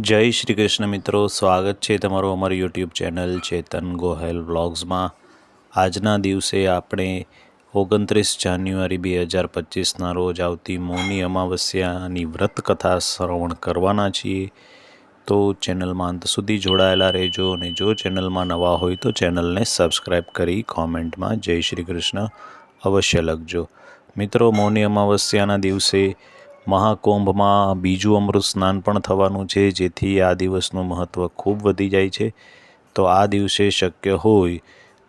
જય શ્રી કૃષ્ણ મિત્રો, સ્વાગત છે તમારું અમારી યુટ્યુબ ચેનલ ચેતન ગોહેલ વ્લોગ્સમાં આજના દિવસે આપણે ઓગણત્રીસ જાન્યુઆરી બે હજાર પચીસના રોજ આવતી મૌની અમાવસ્યાની વ્રત કથા શ્રવણ કરવાના છીએ. તો ચેનલમાં અંત સુધી જોડાયેલા રહેજો અને જો ચેનલમાં નવા હોય તો ચેનલને સબસ્ક્રાઈબ કરી કોમેન્ટમાં જય શ્રી કૃષ્ણ અવશ્ય લખજો. મિત્રો, મૌની અમાવસ્યાના દિવસે મહાકુંભમાં બીજું અમૃત સ્નાન પણ થવાનું છે, જેથી આ દિવસનું મહત્ત્વ ખૂબ વધી જાય છે. તો આ દિવસે શક્ય હોય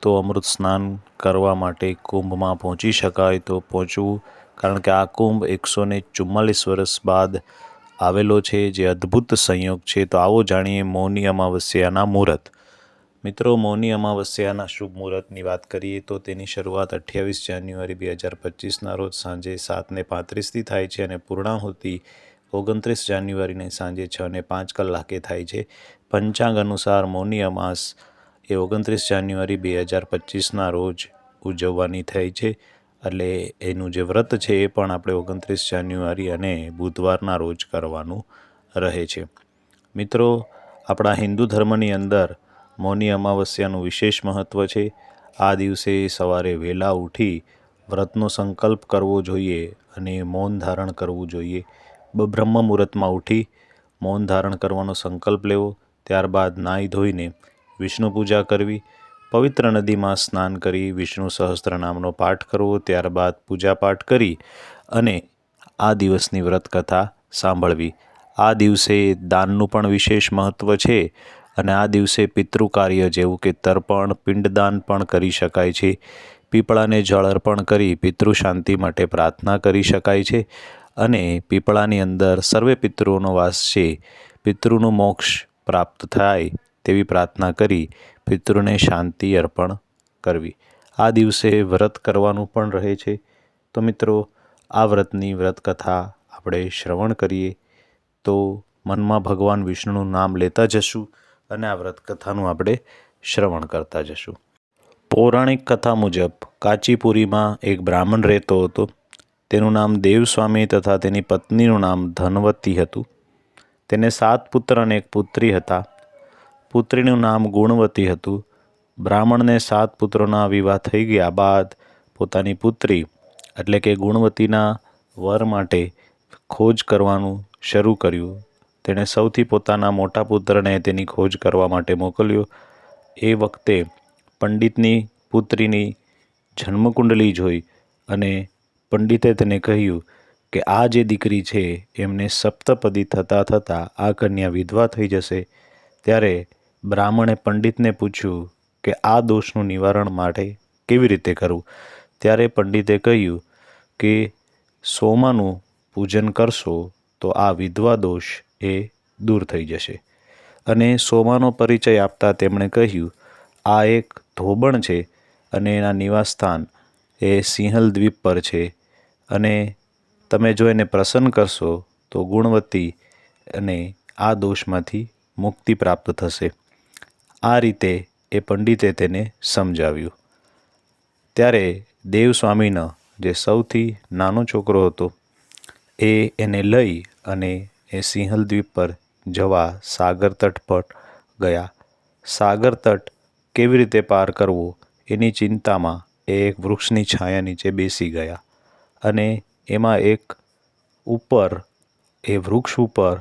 તો અમૃત સ્નાન કરવા માટે કુંભમાં પહોંચી શકાય તો પહોંચવું, કારણ કે આ કુંભ એકસો ને ચુમ્માલીસ વર્ષ બાદ આવેલો છે, જે અદ્ભુત સંયોગ છે. તો આવો જાણીએ મૌની અમાવસ્યાના મુહૂર્ત. મિત્રો, મૌની અમાવસ્યાના શુભ મુહૂર્તની વાત કરીએ તો તેની શરૂઆત અઠ્યાવીસ જાન્યુઆરી બે હજાર પચીસના રોજ સાંજે સાતને પાંત્રીસથી થાય છે અને પૂર્ણાહુતિ ઓગણત્રીસ જાન્યુઆરીને સાંજે છ ને પાંચ કલાકે થાય છે. પંચાંગ અનુસાર મૌની અમાસ એ ઓગણત્રીસ જાન્યુઆરી બે હજાર પચીસના રોજ ઉજવવાની થઈ છે. એટલે એનું જે વ્રત છે એ પણ આપણે ઓગણત્રીસ જાન્યુઆરી અને બુધવારના રોજ કરવાનું રહે છે. મિત્રો, આપણા હિન્દુ ધર્મની અંદર મૌની અમાવસ્યાનું વિશેષ મહત્ત્વ છે. આ દિવસે સવારે વહેલા ઉઠી વ્રતનો સંકલ્પ કરવો જોઈએ અને મૌન ધારણ કરવું જોઈએ. બ્રહ્મ મુહૂર્તમાં ઉઠી મૌન ધારણ કરવાનો સંકલ્પ લેવો. ત્યારબાદ નાહી ધોઈને વિષ્ણુ પૂજા કરવી. પવિત્ર નદીમાં સ્નાન કરી વિષ્ણુ સહસ્ત્રનામનો પાઠ કરવો. ત્યારબાદ પૂજાપાઠ કરી અને આ દિવસની વ્રત કથા સાંભળવી. આ દિવસે દાનનું પણ વિશેષ મહત્ત્વ છે. અને આ દિવસે પિતૃ કાર્ય જેવું કે તર્પણ, પિંડદાન પણ કરી શકાય છે. પીપળાને જળ અર્પણ કરી પિતૃ શાંતિ માટે પ્રાર્થના કરી શકાય છે અને પીપળાની અંદર સર્વે પિતૃઓનો વાસ છે. પિતૃનું મોક્ષ પ્રાપ્ત થાય તેવી પ્રાર્થના કરી પિતૃને શાંતિ અર્પણ કરવી. આ દિવસે વ્રત કરવાનું પણ રહે છે. તો મિત્રો, આ વ્રતની વ્રત કથા આપણે શ્રવણ કરીએ. તો મનમાં ભગવાન વિષ્ણુનું નામ લેતા જશું. અને આ વ્રત કથાનું આપણે શ્રવણ કરતા જશું. પૌરાણિક કથા મુજબ કાચીપુરીમાં એક બ્રાહ્મણ રહેતો હતો. તેનું નામ દેવસ્વામી તથા તેની પત્નીનું નામ ધનવતી હતું. તેને સાત પુત્ર અને એક પુત્રી હતા. પુત્રીનું નામ ગુણવતી હતું. બ્રાહ્મણને સાત પુત્રોના વિવાહ થઈ ગયા બાદ પોતાની પુત્રી, એટલે કે ગુણવતીના વર માટે ખોજ કરવાનું શરૂ કર્યું. તેણે સૌથી પોતાના મોટા પુત્રને તેની ખોજ કરવા માટે મોકલ્યો. એ વખતે પંડિતની પુત્રીની જન્મકુંડલી જોઈ અને પંડિતે તેને કહ્યું કે આ જે દીકરી છે, એમને સપ્તપદી થતાં થતાં આ કન્યા વિધવા થઈ જશે. ત્યારે બ્રાહ્મણે પંડિતને પૂછ્યું કે આ દોષનું નિવારણ માટે કેવી રીતે કરવું ત્યારે પંડિતે કહ્યું કે સોમાનું પૂજન કરશો તો આ વિધવા દોષ એ દૂર થઈ જશે. અને સોમાનો પરિચય આપતા તેમણે કહ્યું, આ એક ધોબણ છે અને એના નિવાસસ્થાન એ સિંહલ દ્વીપ પર છે. અને તમે જો એને પ્રસન્ન કરશો, તો ગુણવત્તી અને આ દોષમાંથી મુક્તિ પ્રાપ્ત થશે. આ રીતે એ પંડિતે તેને સમજાવ્યું. ત્યારે દેવસ્વામીનો જે સૌથી નાનો છોકરો હતો, એ એને લઈ અને એ સિંહલ દ્વીપ પર જવા સાગર તટ પર ગયા. સાગર તટ કેવી રીતે પાર કરવો એની ચિંતામાં એ એક વૃક્ષની છાયા નીચે બેસી ગયા અને એમાં એક ઉપર, એ વૃક્ષ ઉપર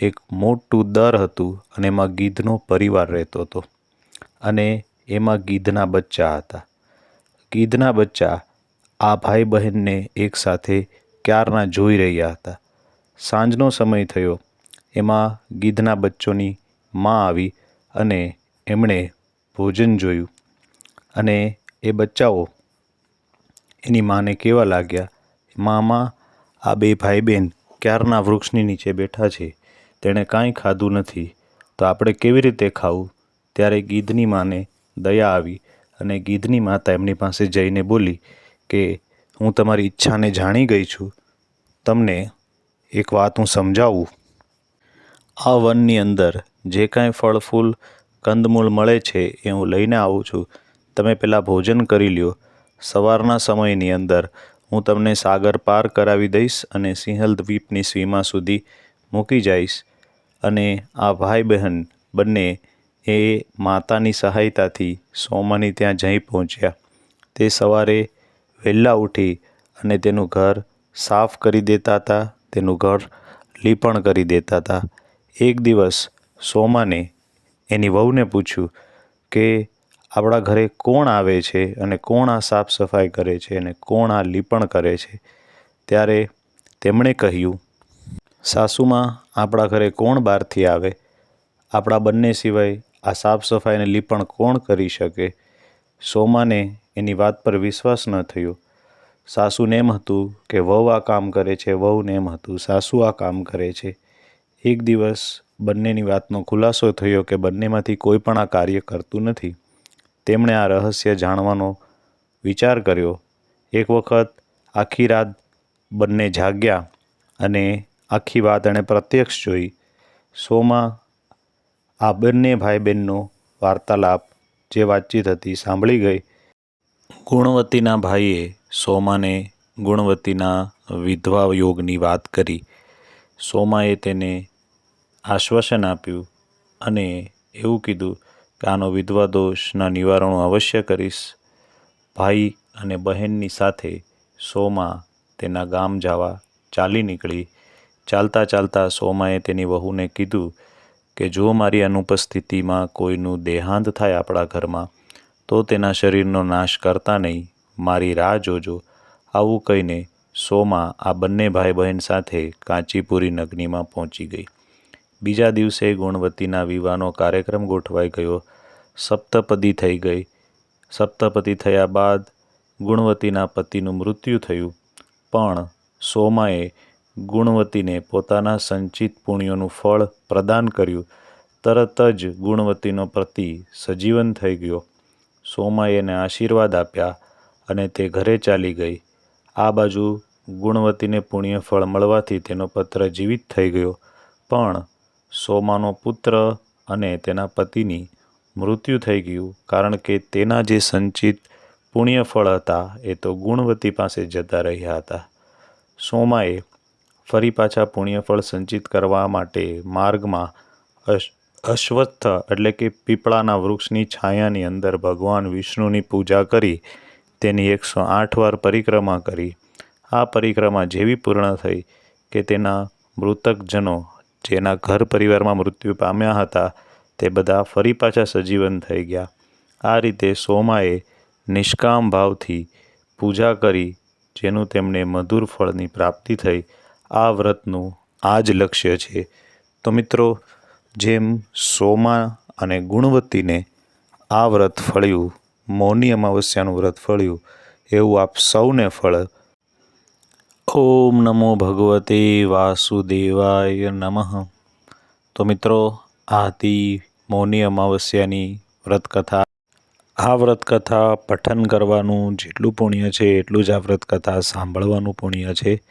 એક મોટું દર હતું અને એમાં ગીધનો પરિવાર રહેતો હતો અને એમાં ગીધના બચ્ચા હતા. ગીધના બચ્ચા આ ભાઈ બહેનને એકસાથે ક્યારના જોઈ રહ્યા હતા? સાંજનો સમય થયો. એમાં ગીધના બચ્ચોની મા આવી અને એમણે ભોજન જોયું અને એ બચ્ચાઓ એની માને કેવા લાગ્યા, મામા, આ બે ભાઈ બહેન ક્યારના વૃક્ષની નીચે બેઠા છે? તેણે કાંઈ ખાધું નથી. તો આપણે કેવી રીતે ખાવું? ત્યારે ગીધની માને દયા આવી અને ગીધની માતા એમની પાસે જઈને બોલી કે, હું તમારી ઈચ્છાને જાણી ગઈ છું. તમને એક વાત હું સમજાવું? આ વનની અંદર જે કાંઈ ફળ, ફૂલ, કંદમૂળ મળે છે એ હું લઈને આવું છું. તમે પહેલાં ભોજન કરી લ્યો. સવારના સમયની અંદર હું તમને સાગર પાર કરાવી દઈશ અને સિંહલ દ્વીપની સીમા સુધી મૂકી જઈશ. અને આ ભાઈ બહેન બંને એ માતાની સહાયતાથી સોમાની ત્યાં જઈ પહોંચ્યા. તે સવારે વહેલા ઉઠી અને તેનું ઘર સાફ કરી દેતા હતા. તેનું ઘર લીપણ કરી દેતા હતા. એક દિવસ સોમાને એની વહુને પૂછ્યું કે, આપણા ઘરે કોણ આવે છે અને કોણ આ સાફ સફાઈ કરે છે અને કોણ આ લીપણ કરે છે? ત્યારે તેમણે કહ્યું, સાસુમાં આપણા ઘરે કોણ બહારથી આવે? આપણા બંને સિવાય આ સાફ સફાઈ અને લીપણ કોણ કરી શકે? સોમાને એની વાત પર વિશ્વાસ ન થયો. સાસુને એમ હતું કે વહુ આ કામ કરે છે વહુને એમ હતું, સાસુ આ કામ કરે છે. એક દિવસ બંનેની વાતનો ખુલાસો થયો કે બંનેમાંથી કોઈ પણ આ કાર્ય કરતું નથી. તેમણે આ રહસ્ય જાણવાનો વિચાર કર્યો. એક વખત આખી રાત બંને જાગ્યા અને આખી વાત એણે પ્રત્યક્ષ જોઈ. શોમાં આ બંને ભાઈ બહેનનો વાર્તાલાપ જે વાતચીત હતી સાંભળી ગઈ. ગુણવતીના ભાઈએ સોમાને ગુણવતીના વિધવા યોગની વાત કરી. સોમાએ તેને આશ્વાસન આપ્યું અને એવું કીધું કે, આનો વિધવા દોષના નિવારણો અવશ્ય કરીશ. ભાઈ અને બહેનની સાથે સોમા તેના ગામ જવા ચાલી નીકળી. ચાલતા ચાલતા સોમાએ તેની વહુને કીધું કે, જો મારી અનુપસ્થિતિમાં કોઈનું દેહાંત થાય આપણા ઘરમાં, તો તેના શરીરનો નાશ કરતા નહીં. મારી રાહ જોજો. આવું કહીને સોમા આ બંને ભાઈ બહેન સાથે કાંચીપુરી નગ્નીમાં પહોંચી ગઈ. બીજા દિવસે ગુણવતીના વિવાહનો કાર્યક્રમ ગોઠવાઈ ગયો. સપ્તપદી થઈ ગઈ. સપ્તપદી થયા બાદ ગુણવતીના પતિનું મૃત્યુ થયું. પણ સોમાએ ગુણવતીને પોતાના સંચિત પુણ્યોનું ફળ પ્રદાન કર્યું. તરત જ ગુણવતીનો પતિ સજીવન થઈ ગયો. સોમાએ એને આશીર્વાદ આપ્યા. અને તે ઘરે ચાલી ગઈ. આ બાજુ ગુણવતીને પુણ્ય ફળ મળવાથી તેનો પત્ર જીવિત થઈ ગયો. પણ સોમાનો પુત્ર અને તેના પતિની મૃત્યુ થઈ ગયું કારણ કે તેના જે સંચિત પુણ્ય ફળ હતા એ તો ગુણવતી પાસે જતા રહ્યા હતા. સોમાએ ફરી પાછા પુણ્યફળ સંચિત કરવા માટે માર્ગમાં અશ, અશ્વત્થ એટલે કે પીપળાના વૃક્ષની છાયાની અંદર ભગવાન વિષ્ણુની પૂજા કરી તેની એકસો આઠ વાર પરિક્રમા કરી. આ પરિક્રમા જેવી પૂર્ણ થઈ કે તેના મૃતકજનો જેના ઘર પરિવારમાં મૃત્યુ પામ્યા હતા તે બધા ફરી પાછા સજીવન થઈ ગયા. આ રીતે સોમાએ નિષ્કામ ભાવથી પૂજા કરી, જેનું તેમને મધુર ફળની પ્રાપ્તિ થઈ. આ વ્રતનું આ જ લક્ષ્ય છે. તો મિત્રો, જેમ સોમા અને ગુણવતીને આ વ્રત ફળ્યું મૌની અમાવસ્યાનું વ્રત ફળ્યું. એવું આપ સૌને ફળ. ઓમ નમો ભગવતે વાસુદેવાય નમઃ. તો મિત્રો, આ હતી મૌની અમાવસ્યાની વ્રતકથા. આ વ્રતકથા પઠન કરવાનું જેટલું પુણ્ય છે, એટલું જ આ વ્રતકથા સાંભળવાનું પુણ્ય છે.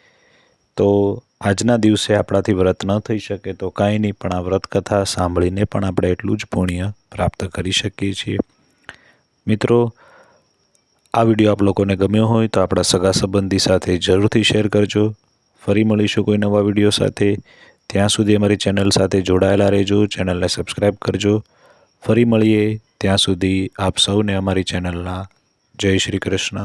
તો આજના દિવસે આપણાથી વ્રત ન થઈ શકે તો કાંઈ નહીં, પણ આ વ્રતકથા સાંભળીને પણ આપણે એટલું જ પુણ્ય પ્રાપ્ત કરી શકીએ છીએ. મિત્રો, આ વીડિયો આપ લોકોને ગમ્યો હોય તો આપણા સગા સંબંધી સાથે જરૂરથી શેર કરજો. ફરી મળીશું કોઈ નવા વીડિયો સાથે. ત્યાં સુધી અમારી ચેનલ સાથે જોડાયેલા રહેજો, ચેનલને સબસ્ક્રાઈબ કરજો. ફરી મળીએ. ત્યાં સુધી આપ સૌને અમારી ચેનલના જય શ્રી કૃષ્ણ.